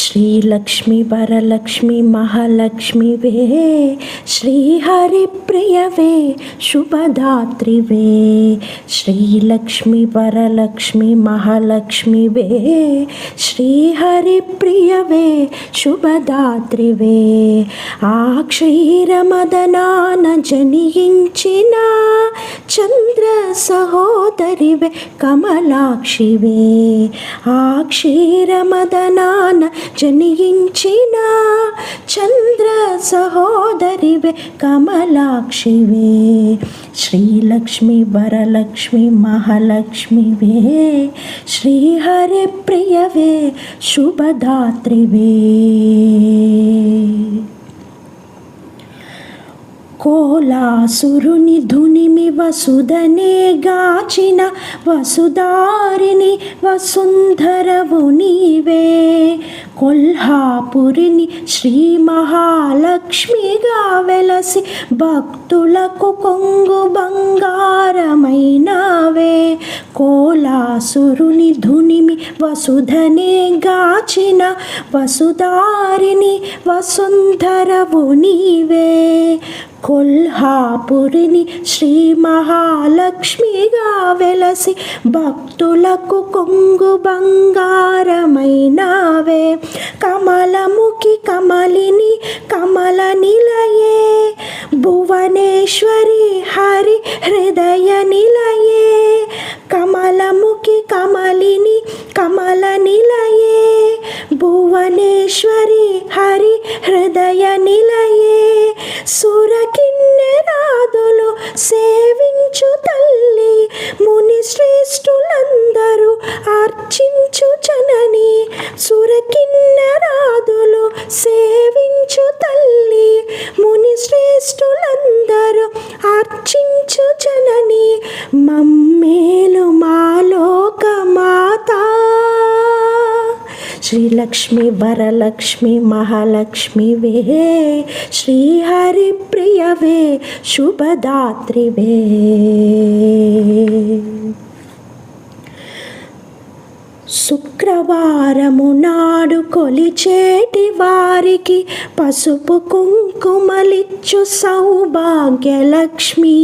శ్రీలక్ష్మి వరలక్ష్మి మహాలక్ష్మివే శ్రీహరిప్రియవే శుభదాత్రివే శ్రీలక్ష్మి వరలక్ష్మి మహాలక్ష్మివే శ్రీహరిప్రియవే శుభదాత్రివే. ఆ క్షీరమదనాన చంద్ర సహోదరివే కమలాక్షివే. ఆ క్షీరమదనాన జనించిన చంద్ర సహోదరివే కమలాక్షివే. శ్రీలక్ష్మి వరలక్ష్మి మహాలక్ష్మివే. శ్రీహరి ప్రియవే శుభదాత్రివే. కోలాసురుని ధునిమి వసుదనే గాచిన వసుదారిని వసుంధరవు నీవే. కొల్హాపురిని శ్రీ మహాలక్ష్మిగా వెలసి భక్తులకు కొంగు బంగారమైనవే. కోలాసురుని ధునిమి వసుధనే గాచిన వసుదారిని వసుంధరవు నీవే. కొల్హాపురిని శ్రీ మహాలక్ష్మిగా వెలసి భక్తులకు కొంగు బంగారమైనవే. కమలముఖి కమలిని కమల నిలయే. భువనేశ్వరి హరి హృదయ నిలయే. కమలముఖి కమలిని కమల నిలయే. భువనేశ్వరి హరి హృదయ నిలయే. Sura శ్రీలక్ష్మి వరలక్ష్మి మహాలక్ష్మివే శ్రీహరి ప్రియవే శుభదాత్రివే శుక్రవారము నాడు కొలిచేటి వారికి పసుపు కుంకుమలిచ్చు సౌభాగ్యలక్ష్మి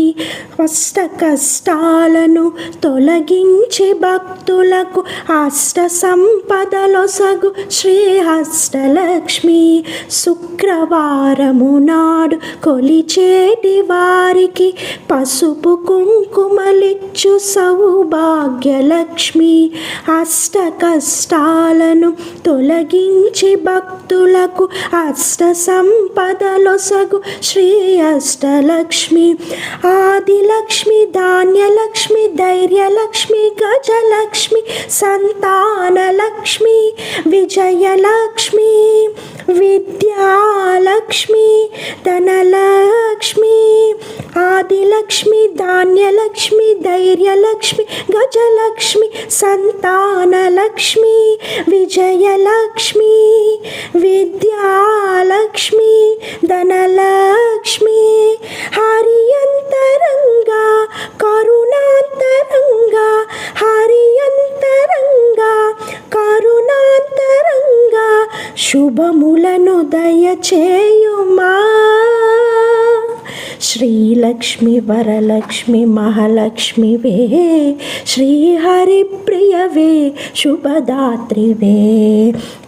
కష్ట కష్టాలను తొలగించి భక్తులకు అష్ట సంపదలొసగు శ్రీ లక్ష్మి శుక్రవారము నాడు కొలిచేటి వారికి పసుపు కుంకుమలిచ్చు సౌభాగ్యలక్ష్మి. అష్ట కష్టాలను తొలగించి భక్తులకు అష్ట సంపదలొసగు శ్రీ అష్టలక్ష్మి ఆదిలక్ష్మి ధాన్యలక్ష్మి ధైర్యలక్ష్మి గజలక్ష్మి సంతానలక్ష్మి విజయలక్ష్మి. విద్యాలక్ష్మి ధనలక్ష్మి ఆదిలక్ష్మి ధాన్యలక్ష్మి ధైర్యలక్ష్మి గజలక్ష్మి సంతానలక్ష్మి విజయలక్ష్మి విద్యాలక్ష్మి ధనలక్ష్మి శుభములను దయచేయుమా? శ్రీలక్ష్మి వరలక్ష్మి మహాలక్ష్మివే శ్రీహరి ప్రియవే శుభదాత్రివే.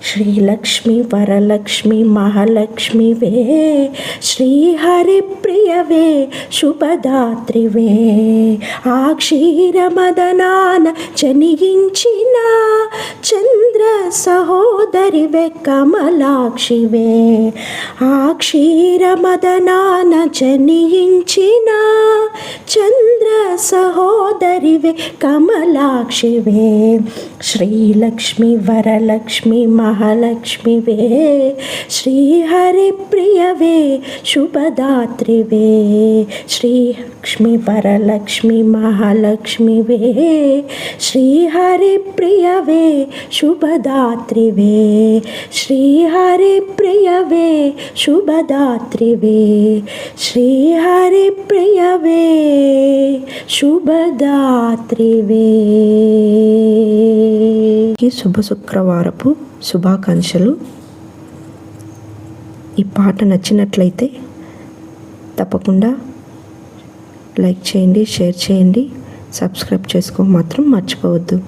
శ్రీలక్ష్మి వరలక్ష్మి మహాలక్ష్మివే శ్రీహరి ప్రియవే శుభదాత్రివే. ఆ క్షీరమదనాన జనిగించిన చంద్ర సహోదరివే కమలాక్షివే. ఆ క్షీరమదనాన ఉదయించిన చంద్ర సహో సహోదరివే కమలాక్షివే శ్రీలక్ష్మి వరలక్ష్మి మహాలక్ష్మివే శ్రీహరి ప్రియవే శుభదాత్రివే శ్రీలక్ష్మి వరలక్ష్మి మహాలక్ష్మివే శ్రీహరి ప్రియవే శుభదాత్రివే శ్రీహరి ప్రియవే శుభదాత్రివే శ్రీహరి ప్రియవే శుభదాత్రివే శుభ శుక్రవారపు శుభాకాంక్షలు. ఈ పాట నచ్చినట్లయితే తప్పకుండా లైక్ చేయండి షేర్ చేయండి సబ్స్క్రైబ్ చేసుకో మాత్రం మర్చిపోవద్దు.